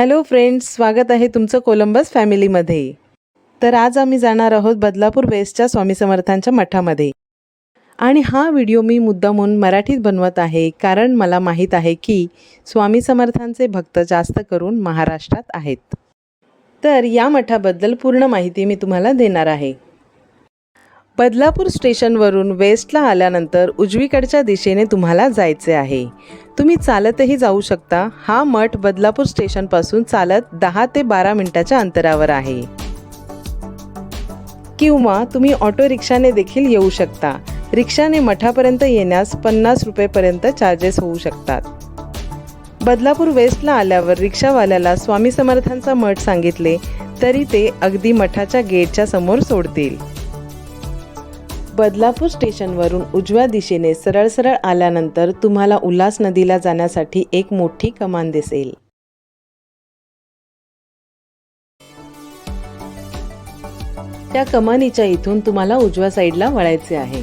Hello friends स्वागत आहे तुमचं कोलंबस फॅमिलीमध्ये. तर आज आम्ही जाणार आहोत बदलापूर वेस्टच्या स्वामी समर्थांच्या मठामध्ये. आणि हा व्हिडिओ मी मुद्दामून मराठीत बनवत आहे कारण मला माहीत आहे की स्वामी समर्थांचे भक्त जास्त करून महाराष्ट्रात आहेत. तर या मठाबद्दल पूर्ण माहिती मी तुम्हाला देणार आहे. बदलापूर स्टेशनवरून वेस्टला आल्यानंतर उजवीकडच्या दिशेने तुम्हाला जायचे आहे. तुम्ही चालतही जाऊ शकता. हा मठ बदलापूर स्टेशनपासून चालत दहा ते बारा मिनिटाच्या अंतरावर आहे. किंवा तुम्ही ऑटो रिक्षाने देखील येऊ शकता. रिक्षाने मठापर्यंत येण्यास पन्नास रुपयेपर्यंत चार्जेस होऊ शकतात. बदलापूर वेस्टला आल्यावर रिक्षावाल्याला स्वामी समर्थांचा मठ सांगितले तरी ते अगदी मठाच्या गेटच्या समोर सोडतील. बदलापूर स्टेशनवरून उजव्या दिशेने सरळ सरळ आल्यानंतर तुम्हाला उल्हास नदीला जाण्यासाठी एक मोठी कमान दिसेल. त्या कमानीच्या इथून तुम्हाला उजव्या साईडला वळायचे आहे.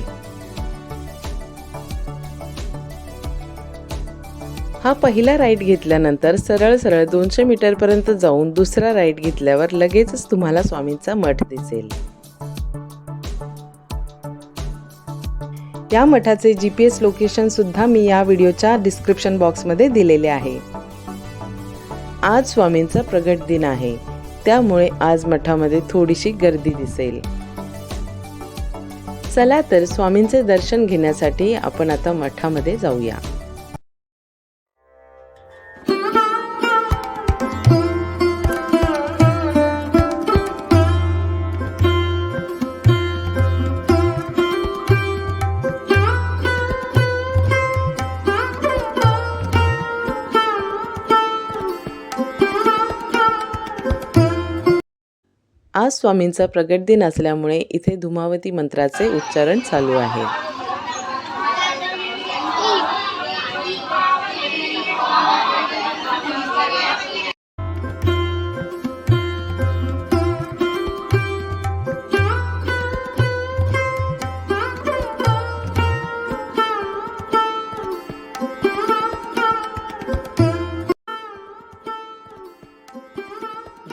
हा पहिला राईड घेतल्यानंतर सरळ सरळ दोनशे मीटरपर्यंत जाऊन दुसरा राईड घेतल्यावर लगेचच तुम्हाला स्वामींचा मठ दिसेल. या मठाचे जी पी एस लोकेशन सुद्धा मी या व्हिडिओच्या डिस्क्रिप्शन बॉक्समध्ये दिलेले आहे. आज स्वामींचा प्रगट दिन आहे. त्यामुळे आज मठामध्ये थोडीशी गर्दी दिसेल. चला तर स्वामींचे दर्शन घेण्यासाठी आपण आता मठामध्ये जाऊया. आज स्वामींचा प्रगट दिन असल्यामुळे इथे धुमावती मंत्राचे उच्चारण चालू आहे.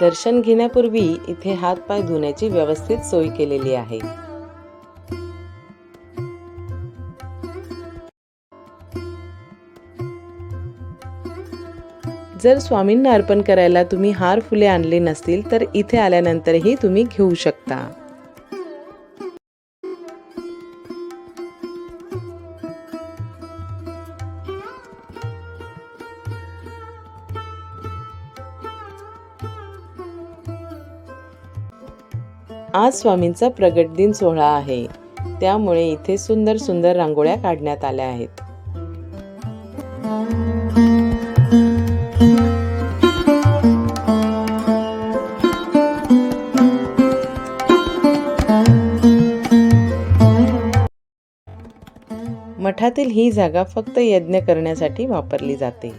दर्शन घेण्यापूर्वी इथे हातपाय धुण्याची व्यवस्थित सोय केलेली आहे. जर स्वामींना अर्पण करायला तुम्ही हार फुले आणले नसतील तर इथे आल्यानंतरही तुम्ही घेऊ शकता. आज स्वामींचा प्रगट दिन सोहळा आहे. त्यामुळे इथे सुंदर सुंदर रांगोळ्या काढण्यात आल्या आहेत. मठातील ही जागा फक्त यज्ञ करण्यासाठी वापरली जाते.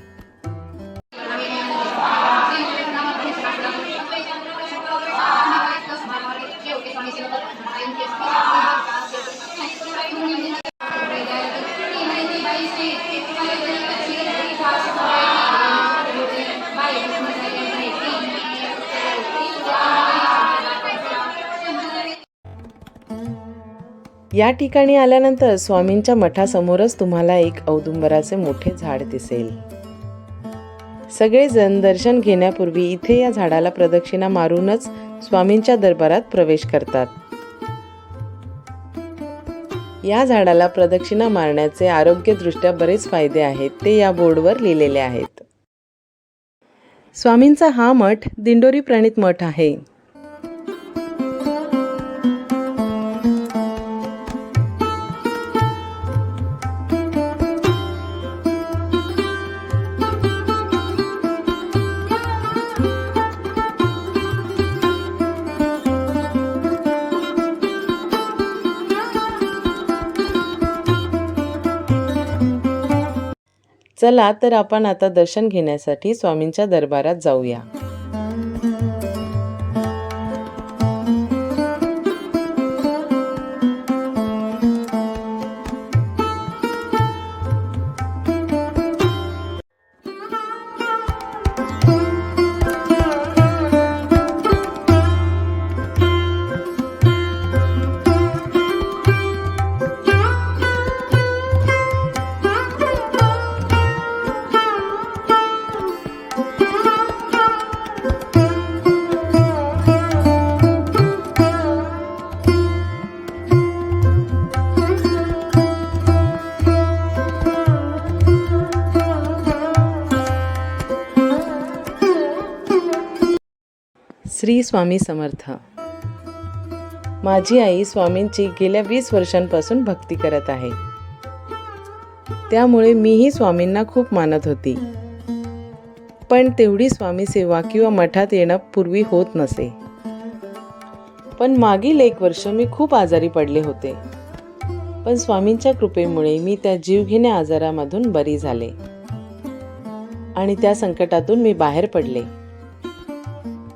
या ठिकाणी आल्यानंतर स्वामींच्या मठासमोरच तुम्हाला एक औदुंबराचे मोठे झाड दिसेल. सगळेजण दर्शन घेण्यापूर्वी इथे या झाडाला प्रदक्षिणा मारूनच स्वामींच्या दरबारात प्रवेश करतात. या झाडाला प्रदक्षिणा मारण्याचे आरोग्यदृष्ट्या बरेच फायदे आहेत ते या बोर्डवर लिहिलेले आहेत. स्वामींचा हा मठ दिंडोरी प्रणित मठ आहे. चला तर आपण आता दर्शन घेण्यासाठी स्वामींच्या दरबारात जाऊया. श्री स्वामी समर्थ. माझी आई स्वामींची गेल्या वीस वर्षांपासून भक्ती करत आहे. त्यामुळे मीही स्वामींना खूप मानत होती. पण तेवढी स्वामी सेवा किंवा मठात येणं पूर्वी होत नसे. पण मागील एक वर्ष मी खूप आजारी पडले होते. पण स्वामींच्या कृपेमुळे मी त्या जीवघेण्या आजारामधून बरी झाले. आणि त्या संकटातून मी बाहेर पडले.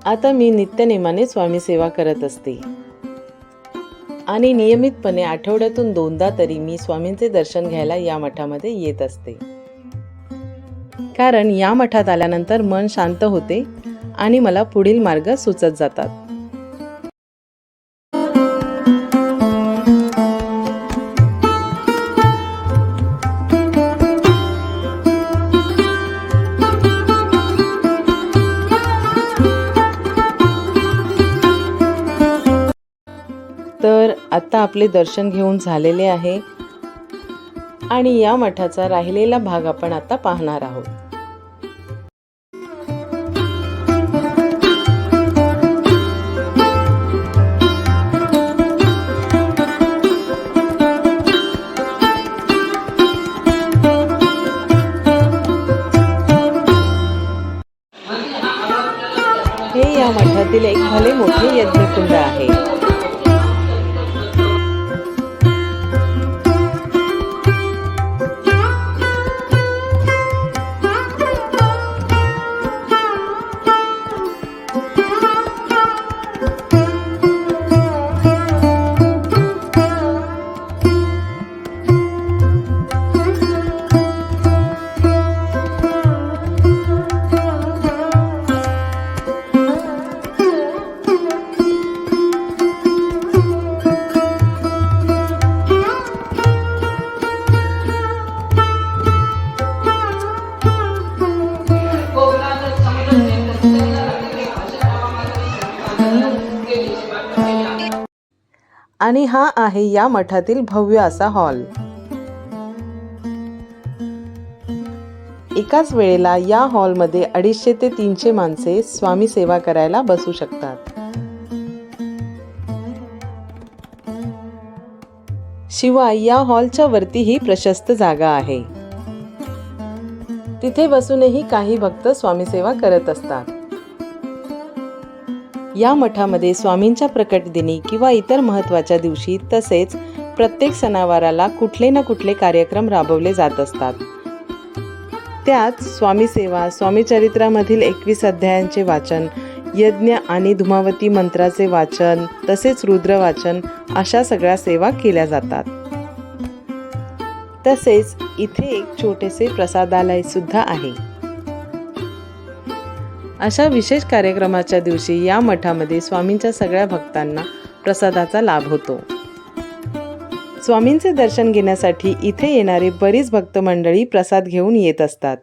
आता मी नित्यनेमाने स्वामी सेवा करत असते. आणि नियमितपणे आठवड्यातून दोनदा तरी मी स्वामींचे दर्शन घ्यायला या मठामध्ये येत असते. कारण या मठात आल्यानंतर मन शांत होते आणि मला पुढील मार्ग सुचत जातात. आत्ता आता आपले दर्शन घेऊन झालेले आहे. आणि या मठाचा राहिलेला भाग आपण आता पाहणार आहोत. हे या मठातील एक भले मोठे यज्ञकुंड आणि हा आहे या मठातील भव्य असा हॉल. एकाच वेळेला या हॉलमध्ये अडीचशे ते तीनशे माणसे स्वामी सेवा करायला बसू शकतात. शिवाय या हॉलच्या वरतीही प्रशस्त जागा आहे. तिथे बसूनही काही भक्त स्वामी सेवा करत असतात. या मठामध्ये स्वामींच्या प्रकट दिनी किंवा इतर महत्त्वाच्या दिवशी तसेच प्रत्येक सणावाराला कुठले ना कुठले कार्यक्रम राबवले जात असतात. त्यात स्वामी सेवा स्वामी चरित्रामधील एकवीस अध्यायांचे वाचन यज्ञ आणि धुमावती मंत्राचे वाचन तसेच रुद्र वाचन अशा सगळ्या सेवा केल्या जातात. तसेच इथे एक छोटेसे प्रसादालय सुद्धा आहे. अशा विशेष कार्यक्रमाच्या दिवशी या मठामध्ये स्वामींच्या सगळ्या भक्तांना प्रसादाचा लाभ होतो. स्वामींचे दर्शन घेण्यासाठी इथे येणारे बरीच भक्त मंडळी प्रसाद घेऊन येत असतात.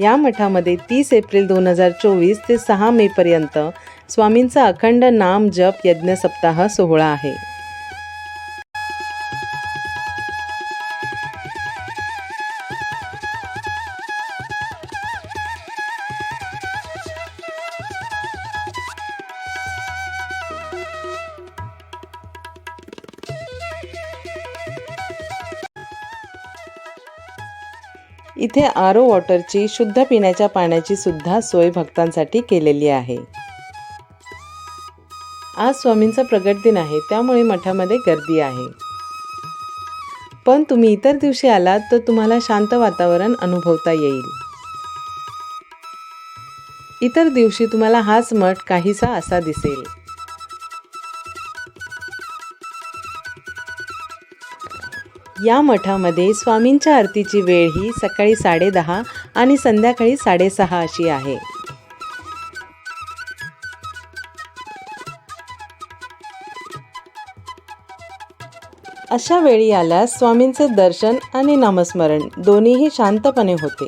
या मठामध्ये तीस एप्रिल दोन हजार चोवीस ते सहा मेपर्यंत स्वामींचा अखंड नाम जप यज्ञ सप्ताह सोहळा आहे. इथे आर ओ वॉटरची शुद्ध पिण्याच्या पाण्याची सुद्धा सोय भक्तांसाठी केलेली आहे. आज स्वामींचा प्रगट दिन आहे त्यामुळे मठामध्ये गर्दी आहे. पण तुम्ही इतर दिवशी आलात तर तुम्हाला शांत वातावरण अनुभवता येईल. इतर दिवशी तुम्हाला हाच मठ काहीसा असा दिसेल. या मठामध्ये स्वामींच्या आरतीची वेळ ही सकाळी साडेदहा आणि संध्याकाळी साडेसहा अशी आहे. अशा वेळी आल्यास स्वामींचे दर्शन आणि नामस्मरण दोन्हीही शांतपणे होते.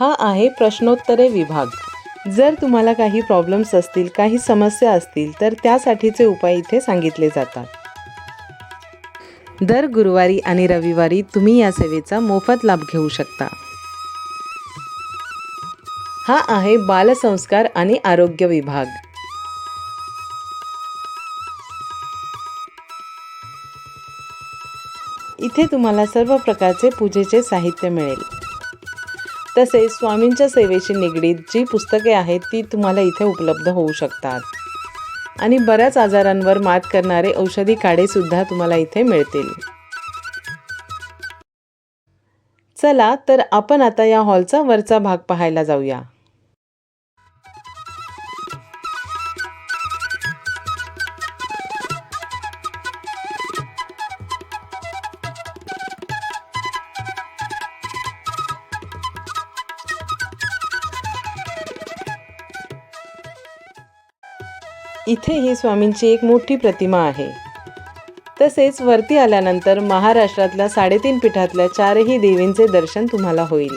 हा आहे प्रश्नोत्तरे विभाग. जर तुम्हाला काही प्रॉब्लेम्स असतील काही समस्या असतील तर त्यासाठीचे उपाय इथे सांगितले जातात. दर गुरुवारी आणि रविवारी तुम्ही या सेवेचा मोफत लाभ घेऊ शकता. हा आहे बालसंस्कार आणि आरोग्य विभाग. इथे तुम्हाला सर्व प्रकारचे पूजेचे साहित्य मिळेल. तसेच स्वामींच्या सेवेशी निगडीत जी पुस्तके आहेत ती तुम्हाला इथे उपलब्ध होऊ शकतात. आणि बऱ्याच आजारांवर मात करणारे औषधी काढेसुद्धा तुम्हाला इथे मिळतील. चला तर आपण आता या हॉलचा वरचा भाग पाहायला जाऊया. स्वामींची एक मोठी प्रतिमा आहे. तसेच वरती आल्यानंतर महाराष्ट्रातल्या साडेतीन पीठातल्या चारही देवींचे दर्शन तुम्हाला होईल.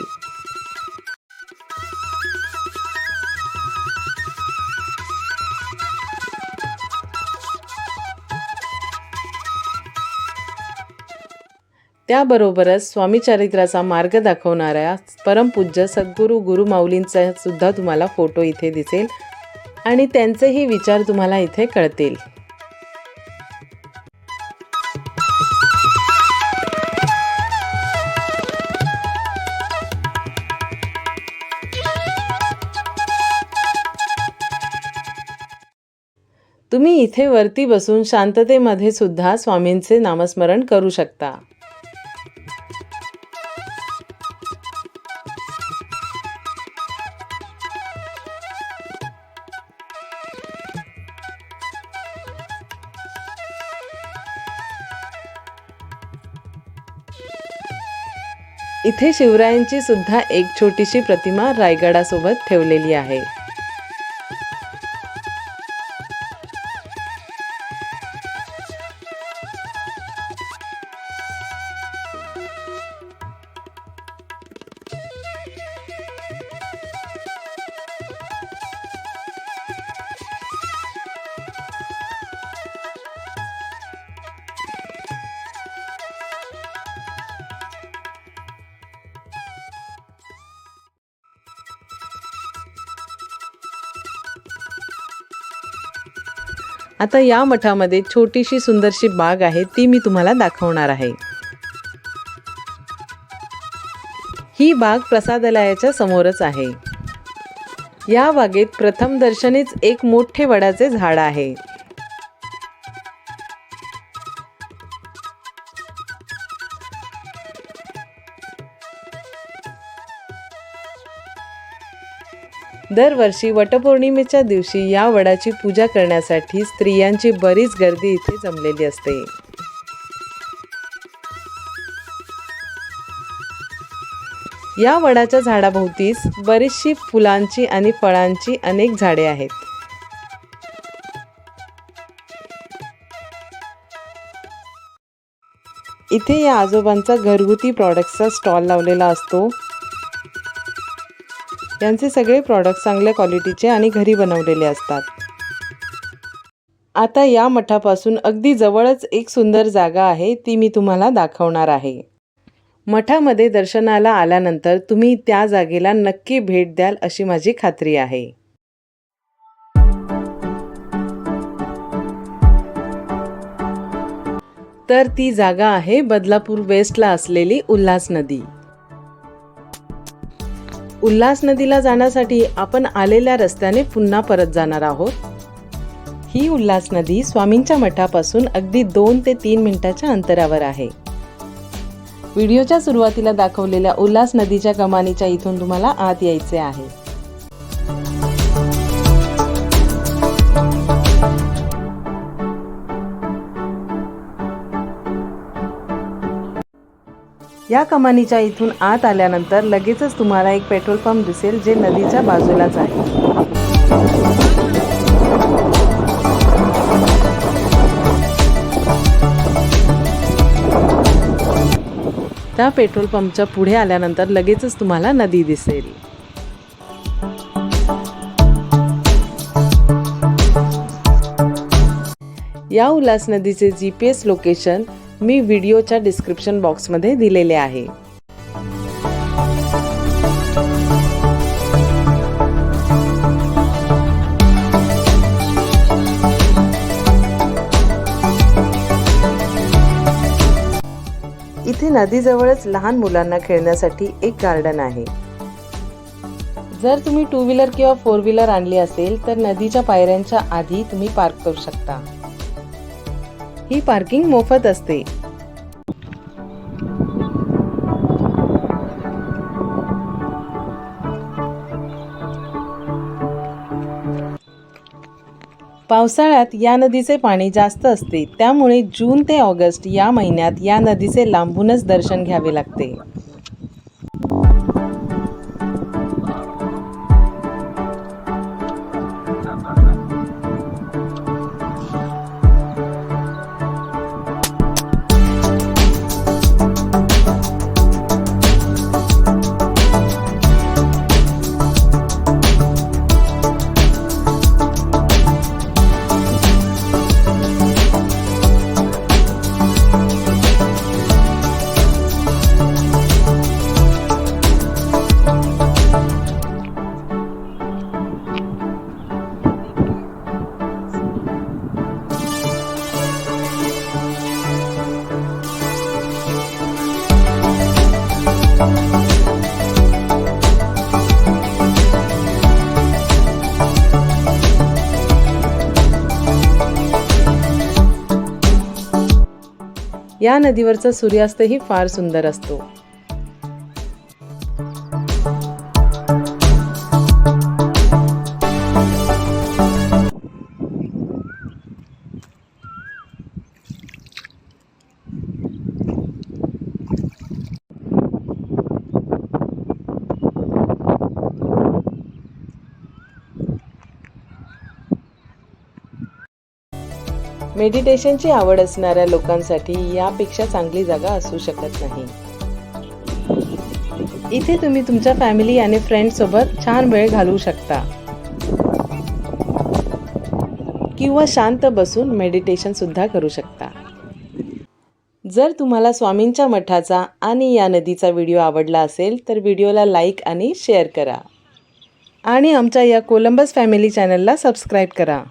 त्याबरोबरच स्वामी चरित्राचा मार्ग दाखवणाऱ्या परमपूज्य सद्गुरू गुरु माऊलींचा सुद्धा तुम्हाला फोटो इथे दिसेल. आणि त्यांचेही विचार तुम्हाला इथे कळतील. तुम्ही इथे वरती बसून शांततेमध्ये सुद्धा स्वामींचे नामस्मरण करू शकता. इथे शिवरायांची सुद्धा एक छोटीशी प्रतिमा रायगडासोबत ठेवलेली आहे. आता या मठामध्ये छोटीशी सुंदरशी बाग आहे ती मी तुम्हाला दाखवणार आहे. ही बाग प्रसादालयाच्या समोरच आहे. या बागेत प्रथम दर्शनीच एक मोठे वडाचे झाड आहे. दरवर्षी वटपौर्णिमेच्या दिवशी या वडाची पूजा करण्यासाठी स्त्रियांची बरीच गर्दी इथे जमलेली असते. या वडाच्या झाडाभोवतीच बरीचशी फुलांची आणि फळांची अनेक झाडे आहेत. इथे या आजोबांचा घरगुती प्रॉडक्टचा स्टॉल लावलेला असतो. यांचे सगळे प्रॉडक्ट चांगल्या क्वालिटीचे आणि घरी बनवलेले असतात. आता या मठापासून अगदी जवळच एक सुंदर जागा आहे ती मी तुम्हाला दाखवणार आहे. मठामध्ये दर्शनाला आल्यानंतर तुम्ही त्या जागेला नक्की भेट द्याल अशी माझी खात्री आहे. तर ती जागा आहे बदलापूर वेस्टला असलेली उल्हास नदी. उल्हास नदीला जाण्यासाठी आपण आलेल्या रस्त्याने पुन्हा परत जाणार आहोत. ही उल्हास नदी स्वामींच्या मठापासून अगदी दोन ते तीन मिनिटाच्या अंतरावर आहे. व्हिडिओच्या सुरुवातीला दाखवलेल्या उल्हास नदीच्या कमानीच्या इथून तुम्हाला आत यायचे आहे. या कमानीच्या इथून आत आल्यानंतर लगेचच तुम्हाला एक पेट्रोल पंप दिसेल जे नदीच्या बाजूलाच आहे. त्या पेट्रोल पंपच्या पुढे आल्यानंतर लगेचच तुम्हाला नदी दिसेल. या उल्हास नदीचे जी पी एस लोकेशन मी व्हिडिओच्या डिस्क्रिप्शन बॉक्समध्ये दिलेले आहे. इथे नदीजवळच लहान मुलांना खेळण्यासाठी एक गार्डन आहे. जर तुम्ही टू व्हीलर किंवा फोर व्हीलर आणली असेल तर नदीच्या पायऱ्यांच्या आधी तुम्ही पार्क करू शकता. ही पार्किंग मोफत असते. पावसाळ्यात या नदीचे पाणी जास्त असते त्यामुळे जून ते ऑगस्ट या महिन्यात या नदीचे लांबूनच दर्शन घ्यावे लागते. या नदीवरचा सूर्यास्तही फार सुंदर असतो. मेडिटेशनची आवड असणाऱ्या लोकांसाठी यापेक्षा चांगली जागा असू शकत नाही. इथे तुम्ही तुमच्या फॅमिली आणि फ्रेंड सोबत छान वेळ घालवू शकता. किंवा शांत बसून मेडिटेशन सुद्धा करू शकता. जर तुम्हाला स्वामींच्या मठाचा आणि या नदीचा व्हिडिओ आवडला असेल तर व्हिडिओला लाईक आणि शेअर करा. आणि आमच्या या कोलंबस फॅमिली चॅनलला सबस्क्राईब करा.